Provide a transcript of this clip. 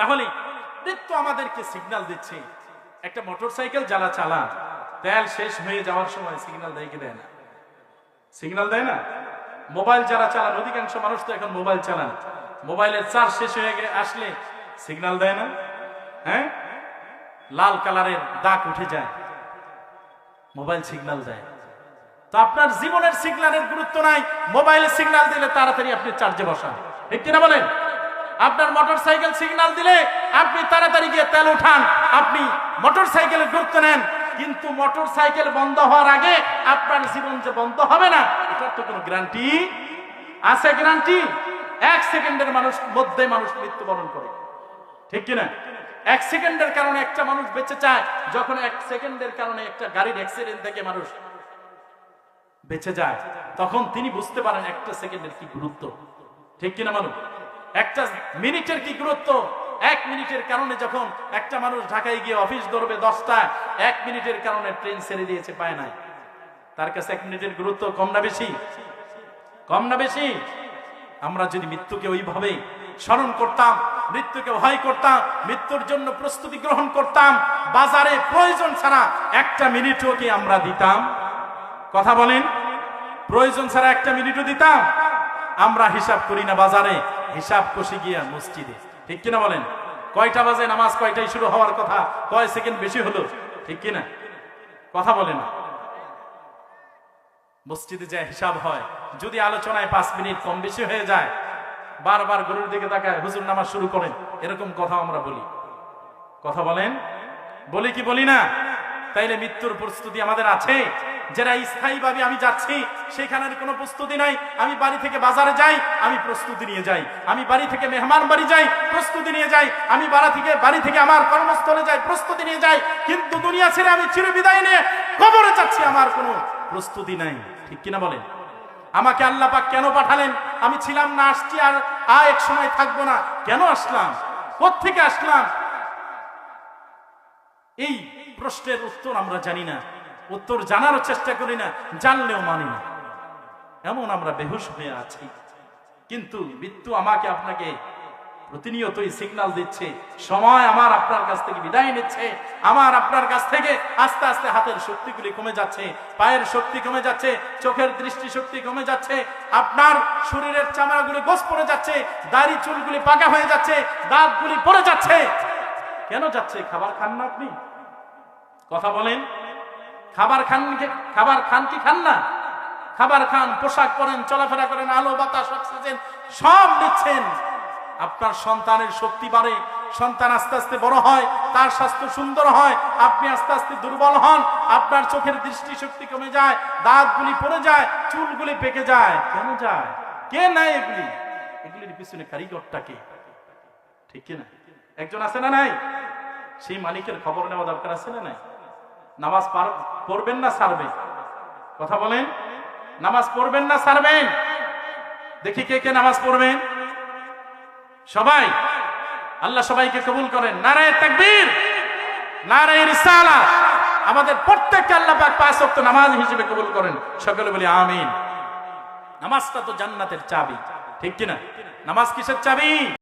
তাহলে মৃত্যু আমাদেরকে সিগন্যাল দিচ্ছে। একটা মোটর সাইকেল যারা চালান, তেল শেষ হয়ে যাওয়ার সময় সিগন্যাল দেয় কি দেয় না? সিগন্যাল দেয় না? মোবাইল যারা চালান, অধিকাংশ মানুষ তো এখন মোবাইল চালান। মোবাইলের চার্জ শেষ হয়ে গে- আসলে সিগন্যাল দেয় না? হ্যাঁ? লাল কালারের দাগ উঠে যায়। মোবাইল সিগন্যাল দেয়। তো আপনার জীবনের সিগন্যালের গুরুত্ব নাই। মোবাইলে সিগন্যাল দিলে তাড়াতাড়ি আপনি চার্জে বসান। ঠিক কিনা বলেন? আপনার মোটর সাইকেল সিগন্যাল দিলে আপনি তাড়াতাড়ি গিয়ে তেল উঠান, আপনি মোটর সাইকেলের গুরুত্ব নেন। কিন্তু মোটর সাইকেল বন্ধ হওয়ার আগে আপনার জীবন যে বন্ধ হবে না, এটার তো কোনো গ্যারান্টি আছে গ্যারান্টি এক সেকেন্ডের মানুষ, মধ্যে মানুষ মৃত্যুবরণ করে। ঠিক কিনা? এক সেকেন্ডের কারণে একটা মানুষ বেঁচে চায় যখন এক সেকেন্ডের কারণে একটা গাড়ির অ্যাক্সিডেন্ট থেকে মানুষ বেঁচে যায়, তখন তিনি বুঝতে পারেন একটা সেকেন্ডের কি গুরুত্ব। ঠিক কিনা মানুষ? একটা মিনিটের কি গুরুত্ব? এক মিনিটের কারণে যখন একটা মানুষ ঢাকায় গিয়ে অফিস ধরবে দশটায় এক মিনিটের কারণে ট্রেন ছেড়ে দিয়েছে, পায় নাই। তার কাছে এক মিনিটের গুরুত্ব কম না বেশি? কম না বেশি? আমরা যদি মৃত্যুকে ওইভাবে স্মরণ করতাম, মৃত্যুকে ভয় করতাম, মৃত্যুর জন্য প্রস্তুতি গ্রহণ করতাম, বাজারে প্রয়োজন ছাড়া একটা মিনিটও কি আমরা দিতাম? কথা বলেন। প্রয়োজন ছাড়া একটা মিনিটও দিতাম? আমরা হিসাব করি না বাজারে হিসাব কষে গিয়া মসজিদে। ঠিক কিনা বলেন? কয়টা বাজে? নামাজ কয়টায় শুরু হওয়ার কথা? কয় সেকেন্ড বেশি হলো? ঠিক কিনা? কথা বলে না। মসজিদে যায় হিসাব হয়। যদি আলোচনায় পাঁচ মিনিট কম বেশি হয়ে যায়, বারবার গরুর দিকে তাকায় হুজুর নামাজ শুরু করেন। এরকম কথা আমরা বলি। কথা বলেন? বলি কি বলি না? তাইলে মৃত্যুর প্রস্তুতি আমাদের আছে? যারা স্থায়ীভাবে আমি যাচ্ছি সেখানের কোনো প্রস্তুতি নাই। আমি বাড়ি থেকে বাজারে যাই, আমি প্রস্তুতি নিয়ে যাই। আমি বাড়ি থেকে মেহমান বাড়ি যাই, প্রস্তুতি নিয়ে যাই। আমি বাড়ি থেকে বাড়ি থেকে আমার কর্মস্থলে যাই, প্রস্তুতি নিয়ে যাই। কিন্তু দুনিয়া ছেড়ে আমি চিরবিদায় নিয়ে কবরে যাচ্ছি, আমার কোনো প্রস্তুতি নাই। ঠিক কিনা বলেন? আমাকে আল্লাহ পাক কেন পাঠালেন? আমি ছিলাম না, আসছি আর আ এক সময় থাকব না। কেন আসলাম? কোত্থেকে আসলাম? এই প্রশ্নের উত্তর আমরা জানি না। উত্তর জানারও চেষ্টা করি না, জানলেও মানি না। এমন আমরা বেহুশ হয়ে আছি। কিন্তু মৃত্যু আমাকে আপনাকে প্রতিনিয়তই সিগন্যাল দিচ্ছে। সময় আমার আপনার কাছ থেকে বিদায় নিচ্ছে। আমার আপনার কাছ থেকে আস্তে আস্তে হাতের শক্তিগুলি কমে যাচ্ছে। পায়ের শক্তি কমে যাচ্ছে। চোখের দৃষ্টি শক্তি কমে যাচ্ছে। আপনার শরীরের চামড়াগুলি গোস পড়ে যাচ্ছে। দাড়ি চুলগুলি পাকা হয়ে যাচ্ছে। দাঁতগুলি পড়ে যাচ্ছে। কেন যাচ্ছে? খাবার খান না আপনি? কথা বলেন। খাবার খান খাবার খান কি খান না? খাবার খান, পোশাক পরেন, চলাফেরা করেন, আলো, বাতাস, অক্সিজেন সব নিচ্ছেন। আপনার সন্তানের শক্তি বাড়ে, সন্তান আস্তে আস্তে বড় হয়, তার স্বাস্থ্য সুন্দর হয়, আপনি আস্তে আস্তে দুর্বল হন, আপনার চোখের দৃষ্টি শক্তি কমে যায়, দাঁতগুলি পড়ে যায়, চুলগুলি পেকে যায়। কেন যায়? কে নাই এগুলি? এগুলির পিছনে কারিগরটা কে? ঠিক কিনা একজন আছে না নাই? সেই মালিকের খবর নেওয়া দরকার আছে না নাই? নামাজ পড়বেন না সারবেন? কথা বলেন। নামাজ পড়বেন না সারবেন? দেখি কে কে নামাজ পড়বেন। সবাই? আল্লাহ সবাইকে কবুল করেন। নারায় তাকবীর, নারায় রিসালা। আমাদের প্রত্যেককে আল্লাহ পাক পাঁচ ওয়াক্ত নামাজ হিসেবে কবুল করেন। সকলে বলি আমিন। নামাজটা তো জান্নাতের চাবি, ঠিক কিনা? নামাজ কিসের চাবি?